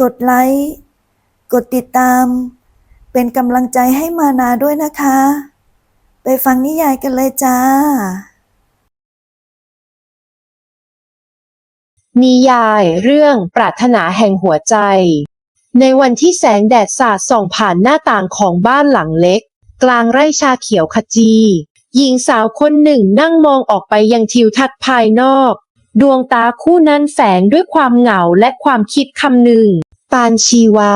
กดไลค์ กดติดตาม เป็นกำลังใจให้มานาด้วยนะคะ ไปฟังนิยายกันเลยจ้า นิยายเรื่องปรารถนาแห่งหัวใจ ในวันที่แสงแดดสาดส่องผ่านหน้าต่างของบ้านหลังเล็ก กลางไร่ชาเขียวขจี หญิงสาวคนหนึ่งนั่งมองออกไปยังทิวทัศน์ภายนอกดวงตาคู่นั้นแฝงด้วยความเหงาและความคิดคำหนึ่ง ปานชีวา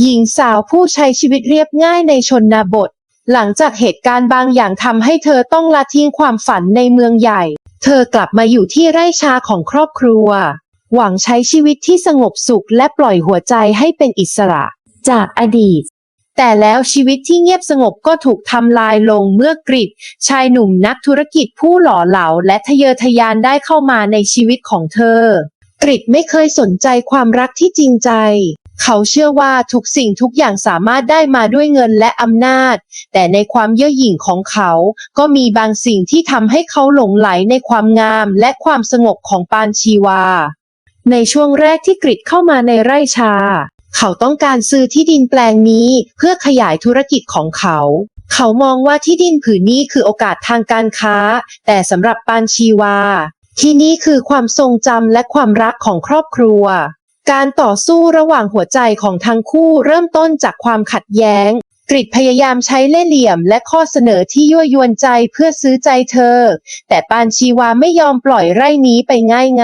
หญิงสาวผู้ใช้ชีวิตเรียบง่ายในชนบท หลังจากเหตุการณ์บางอย่างทำให้เธอต้องละทิ้งความฝันในเมืองใหญ่ เธอกลับมาอยู่ที่ไร่ชาของครอบครัว หวังใช้ชีวิตที่สงบสุขและปล่อยหัวใจให้เป็นอิสระ จากอดีต แต่แล้วชีวิตที่เงียบสงบก็ถูกทำลายลงเมื่อกริดชายหนุ่มนักธุรกิจผู้หล่อเหลาและทะเยอทะยานได้เข้ามาในชีวิตของเธอ กริดไม่เคยสนใจความรักที่จริงใจ เขาเชื่อว่าทุกสิ่งทุกอย่างสามารถได้มาด้วยเงินและอำนาจ แต่ในความเย่อหยิ่งของเขา ก็มีบางสิ่งที่ทำให้เขาหลงไหลในความงามและความสงบของปานชีวา ในช่วงแรกที่กริดเข้ามาในไร่ชา เขาต้องการซื้อที่ดินแปลงนี้เพื่อขยายธุรกิจของเขาเขามองว่าที่ดินผืนนี้คือโอกาสทางการค้า แต่สำหรับปานชีวา ที่นี่คือความทรงจำและความรักของครอบครัว การต่อสู้ระหว่างหัวใจของทั้งคู่เริ่มต้นจากความขัดแย้ง กริดพยายามใช้เล่ห์เหลี่ยมและข้อเสนอที่ยั่วยวนใจเพื่อซื้อใจเธอ แต่ปานชีวาไม่ยอมปล่อยไร่นี้ไป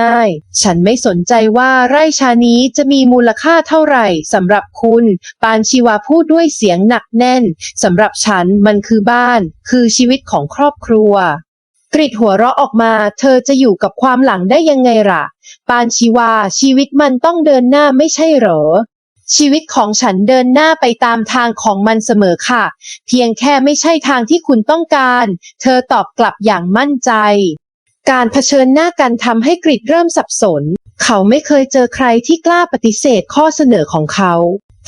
ง่ายๆ ฉันไม่สนใจว่าไร่ชานี้จะมีมูลค่าเท่าไหร่สำหรับคุณ ปานชีวาพูดด้วยเสียงหนักแน่นสำหรับฉันมันคือบ้าน คือชีวิตของครอบครัว กริดหัวเราะออกมา เธอจะอยู่กับความหลังได้ยังไงล่ะ ปานชีวา ชีวิตมันต้องเดินหน้าไม่ใช่เหรอ ชีวิตของฉันเดินหน้าไปตามทางของมันเสมอค่ะ เพียงแค่ไม่ใช่ทางที่คุณต้องการ เธอตอบกลับอย่างมั่นใจ การเผชิญหน้ากันทำให้กริดเริ่มสับสน เขาไม่เคยเจอใครที่กล้าปฏิเสธข้อเสนอของเขา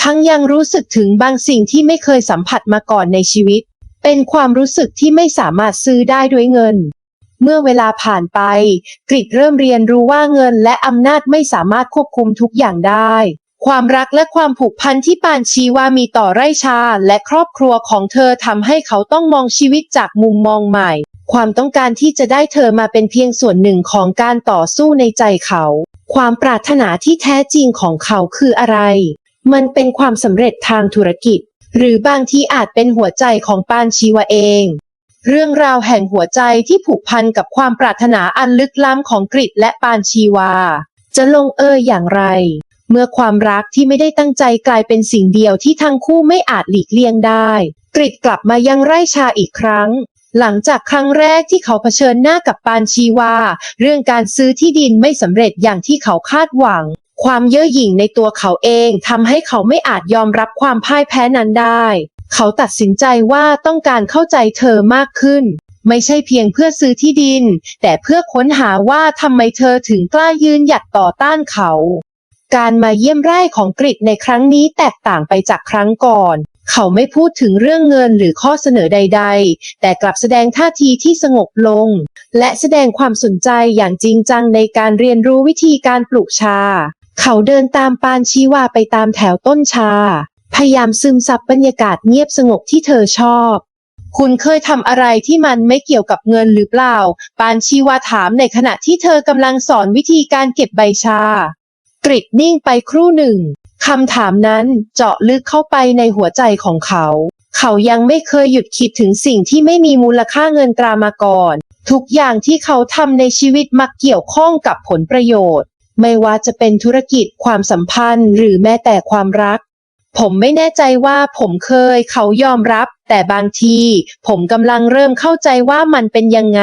ทั้งยังรู้สึกถึงบางสิ่งที่ไม่เคยสัมผัสมาก่อนในชีวิต เป็นความรู้สึกที่ไม่สามารถซื้อได้ด้วยเงิน เมื่อเวลาผ่านไป กริดเริ่มเรียนรู้ว่าเงินและอำนาจไม่สามารถควบคุมทุกอย่างได้ ความรักและความผูกพันที่ปานชีวามีต่อไร่ชาและครอบครัวของเธอทำให้เขาต้องมองชีวิตจากมุมมองใหม่ ความต้องการที่จะได้เธอมาเป็นเพียงส่วนหนึ่งของการต่อสู้ในใจเขา ความปรารถนาที่แท้จริงของเขาคืออะไร มันเป็นความสำเร็จทางธุรกิจ หรือบางที่อาจเป็นหัวใจของปานชีวาเอง เรื่องราวแห่งหัวใจที่ผูกพันกับความปรารถนาอันลึกล้ำของกริดและปานชีวา จะลงเอยอย่างไร เมื่อความรักที่ไม่ได้ตั้งใจกลายเป็นสิ่งเดียวที่ทั้งคู่ไม่อาจหลีกเลี่ยงได้ กริดกลับมายังไร่ชาอีกครั้ง หลังจากครั้งแรกที่เขาเผชิญหน้ากับปานชีวา เรื่องการซื้อที่ดินไม่สำเร็จอย่างที่เขาคาดหวัง ความเย่อหยิ่งในตัวเขาเองทำให้เขาไม่อาจยอมรับความพ่ายแพ้นั้นได้ เขาตัดสินใจว่าต้องการเข้าใจเธอมากขึ้น ไม่ใช่เพียงเพื่อซื้อที่ดิน แต่เพื่อค้นหาว่าทำไมเธอถึงกล้ายืนหยัดต่อต้านเขา การมาเยี่ยมไร่ของกริดในครั้งนี้แตกต่างไปจากครั้งก่อน เขาไม่พูดถึงเรื่องเงินหรือข้อเสนอใด ๆ แต่กลับแสดงท่าทีที่สงบลง และแสดงความสนใจอย่างจริงจังในการเรียนรู้วิธีการปลูกชา เขาเดินตามปานชีวาไปตามแถวต้นชา พยายามซึมซับบรรยากาศเงียบสงบที่เธอชอบ คุณเคยทำอะไรที่มันไม่เกี่ยวกับเงินหรือเปล่า ปานชีวาถามในขณะที่เธอกำลังสอนวิธีการเก็บใบชา กริดนิ่งไปครู่หนึ่งคำถามนั้นเจาะลึกเข้าไปในหัวใจของเขา เขายังไม่เคยหยุดคิดถึงสิ่งที่ไม่มีมูลค่าเงินตรามาก่อน ทุกอย่างที่เขาทำในชีวิตมักเกี่ยวข้องกับผลประโยชน์ ไม่ว่าจะเป็นธุรกิจความสัมพันธ์ หรือแม้แต่ความรัก ผมไม่แน่ใจว่าผมเคยเขายอมรับ แต่บางที ผมกำลังเริ่มเข้าใจว่ามันเป็นยังไง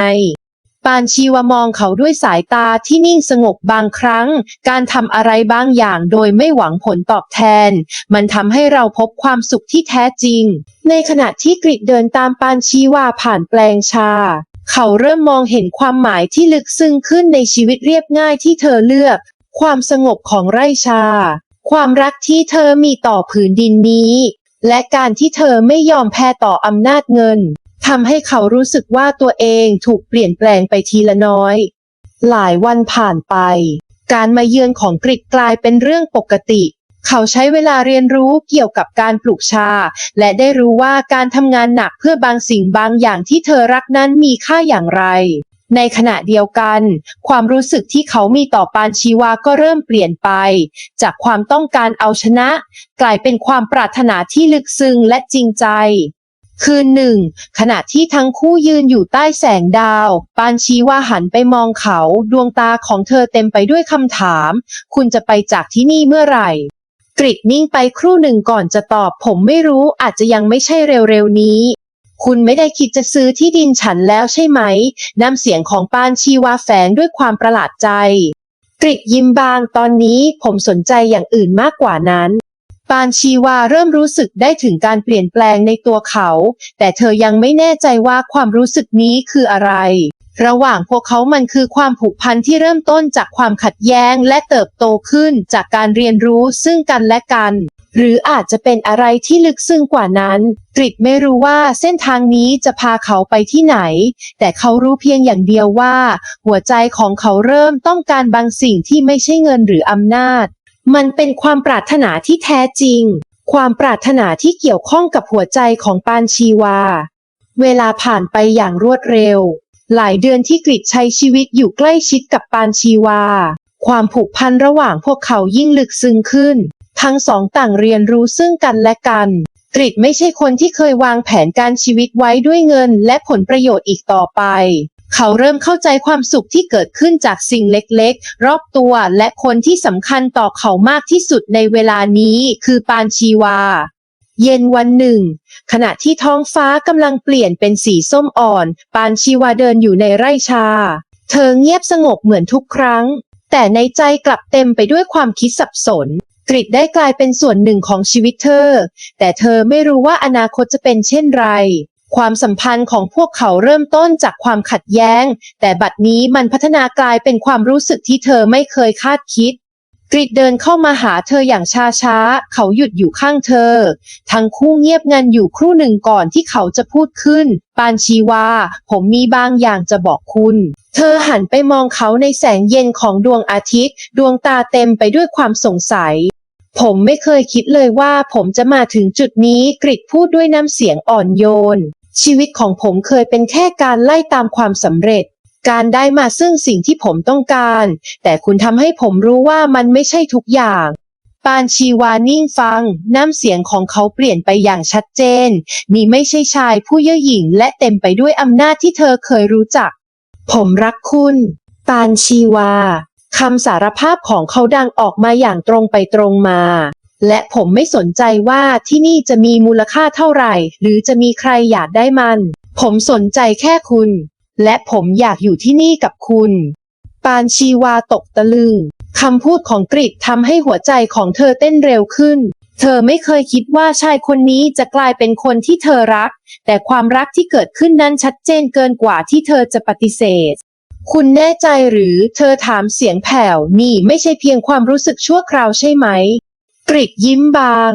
ปานชีวมองเขาด้วยสายตาที่นิ่งสงบบางครั้ง การทำอะไรบางอย่างโดยไม่หวังผลตอบแทน มันทำให้เราพบความสุขที่แท้จริง ในขณะที่กริดเดินตามปานชีวาผ่านแปลงชาเขาเริ่มมองเห็นความหมายที่ลึกซึ้งขึ้นในชีวิตเรียบง่ายที่เธอเลือก ความสงบของไร่ชา ความรักที่เธอมีต่อผืนดินนี้ และการที่เธอไม่ยอมแพ้ต่ออำนาจเงินทำให้เขารู้สึกว่าตัวเองถูกเปลี่ยนแปลงไปทีละน้อย หลายวันผ่านไป การมาเยือนของกริดกลายเป็นเรื่องปกติ เขาใช้เวลาเรียนรู้เกี่ยวกับการปลูกชา และได้รู้ว่าการทำงานหนักเพื่อบางสิ่งบางอย่างที่เธอรักนั้นมีค่าอย่างไร ในขณะเดียวกัน ความรู้สึกที่เขามีต่อปานชีวาก็เริ่มเปลี่ยนไป จากความต้องการเอาชนะ กลายเป็นความปรารถนาที่ลึกซึ้งและจริงใจ คืนหนึ่ง ขณะที่ทั้งคู่ยืนอยู่ใต้แสงดาว ปานชีวาหันไปมองเขา ดวงตาของเธอเต็มไปด้วยคำถาม คุณจะไปจากที่นี่เมื่อไหร่กริดนิ่งไปครู่หนึ่งก่อนจะตอบผมไม่รู้อาจจะยังไม่ใช่เร็วๆนี้ คุณไม่ได้คิดจะซื้อที่ดินฉันแล้วใช่ไหม น้ำเสียงของปานชีวาแฝงด้วยความประหลาดใจ กริดยิ้มบางตอนนี้ผมสนใจอย่างอื่นมากกว่านั้น ปานชีวาเริ่มรู้สึกได้ถึงการเปลี่ยนแปลงในตัวเขา แต่เธอยังไม่แน่ใจว่าความรู้สึกนี้คืออะไร ระหว่างพวกเขามันคือความผูกพันที่เริ่มต้นจากความขัดแย้งและเติบโตขึ้นจากการเรียนรู้ซึ่งกันและกัน หรืออาจจะเป็นอะไรที่ลึกซึ้งกว่านั้น กริดไม่รู้ว่าเส้นทางนี้จะพาเขาไปที่ไหน แต่เขารู้เพียงอย่างเดียวว่า หัวใจของเขาเริ่มต้องการบางสิ่งที่ไม่ใช่เงินหรืออำนาจ มันเป็นความปรารถนาที่แท้จริง ความปรารถนาที่เกี่ยวข้องกับหัวใจของปานชีวา เวลาผ่านไปอย่างรวดเร็ว หลายเดือนที่กริดใช้ชีวิตอยู่ใกล้ชิดกับปานชีวา ความผูกพันระหว่างพวกเขายิ่งลึกซึ้งขึ้น ทั้งสองต่างเรียนรู้ซึ่งกันและกันกริดไม่ใช่คนที่เคยวางแผนการชีวิตไว้ด้วยเงินและผลประโยชน์อีกต่อไป เขาเริ่มเข้าใจความสุขที่เกิดขึ้นจากสิ่งเล็กๆ รอบตัวและคนที่สำคัญต่อเขามากที่สุดในเวลานี้คือปานชีวา เย็นวันหนึ่ง ขณะที่ท้องฟ้ากำลังเปลี่ยนเป็นสีส้มอ่อน ปานชีวาเดินอยู่ในไร่ชา เธอเงียบสงบเหมือนทุกครั้ง แต่ในใจกลับเต็มไปด้วยความคิดสับสน กริดได้กลายเป็นส่วนหนึ่งของชีวิตเธอ แต่เธอไม่รู้ว่าอนาคตจะเป็นเช่นไร ความสัมพันธ์ของพวกเขาเริ่มต้นจากความขัดแย้ง แต่บัดนี้มันพัฒนากลายเป็นความรู้สึกที่เธอไม่เคยคาดคิดกริดเดินเข้ามาหาเธออย่างช้าช้าๆเขาหยุดอยู่ข้างเธอ ทั้งคู่เงียบงันอยู่ครู่หนึ่งก่อนที่เขาจะพูดขึ้น ปานชีวา ผมมีบางอย่างจะบอกคุณ เธอหันไปมองเขาในแสงเย็นของดวงอาทิตย์ ดวงตาเต็มไปด้วยความสงสัย ผมไม่เคยคิดเลยว่าผมจะมาถึงจุดนี้กริดพูดด้วยน้ำเสียงอ่อนโยน ชีวิตของผมเคยเป็นแค่การไล่ตามความสำเร็จ การได้มาซึ่งสิ่งที่ผมต้องการ แต่คุณทำให้ผมรู้ว่ามันไม่ใช่ทุกอย่างปานชีวานิ่งฟัง น้ำเสียงของเขาเปลี่ยนไปอย่างชัดเจน นี่ไม่ใช่ชายผู้เย่อหยิ่งและเต็มไปด้วยอำนาจที่เธอเคยรู้จัก ผมรักคุณ ปานชีวา คำสารภาพของเขาดังออกมาอย่างตรงไปตรงมา และผมไม่สนใจว่าที่นี่จะมีมูลค่าเท่าไหร่ หรือจะมีใครอยากได้มัน ผมสนใจแค่คุณ และผมอยากอยู่ที่นี่กับคุณ ปานชีวาตกตะลึงคำพูดของกริดทำให้หัวใจของเธอเต้นเร็วขึ้น เธอไม่เคยคิดว่าชายคนนี้จะกลายเป็นคนที่เธอรัก แต่ความรักที่เกิดขึ้นนั้นชัดเจนเกินกว่าที่เธอจะปฏิเสธ คุณแน่ใจหรือ เธอถามเสียงแผ่ว นี่ไม่ใช่เพียงความรู้สึกชั่วคราวใช่ไหม กริดยิ้มบาง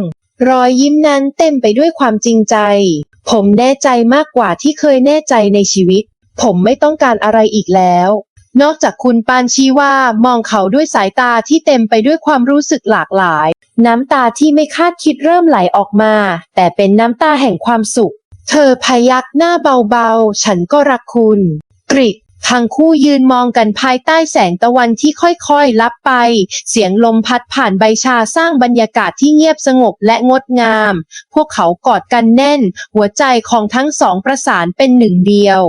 รอยยิ้มนั้นเต็มไปด้วยความจริงใจ ผมแน่ใจมากกว่าที่เคยแน่ใจในชีวิต ผมไม่ต้องการอะไรอีกแล้ว นอกจากคุณปานชีว่ามองเขาด้วยสายตาที่เต็มไปด้วยความรู้สึกหลากหลาย น้ำตาที่ไม่คาดคิดเริ่มไหลออกมา แต่เป็นน้ำตาแห่งความสุข เธอพยักหน้าเบาๆ ฉันก็รักคุณ กริด ทั้งคู่ยืนมองกันภายใต้แสงตะวันที่ค่อยๆ ลับไป เสียงลมพัดผ่านใบชาสร้างบรรยากาศที่เงียบสงบและงดงาม พวกเขากอดกันแน่น หัวใจของทั้งสองประสานเป็นหนึ่งเดียว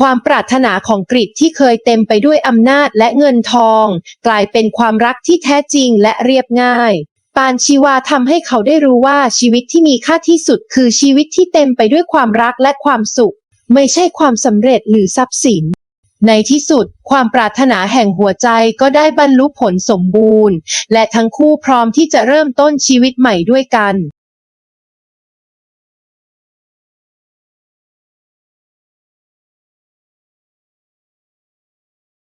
ความปรารถนาของกริดที่เคยเต็มไปด้วยอำนาจและเงินทอง กลายเป็นความรักที่แท้จริงและเรียบง่ายปานชีวาทำให้เขาได้รู้ว่าชีวิตที่มีค่าที่สุดคือชีวิตที่เต็มไปด้วยความรักและความสุข ไม่ใช่ความสำเร็จหรือทรัพย์สิน ในที่สุด ความปรารถนาแห่งหัวใจก็ได้บรรลุผลสมบูรณ์ และทั้งคู่พร้อมที่จะเริ่มต้นชีวิตใหม่ด้วยกัน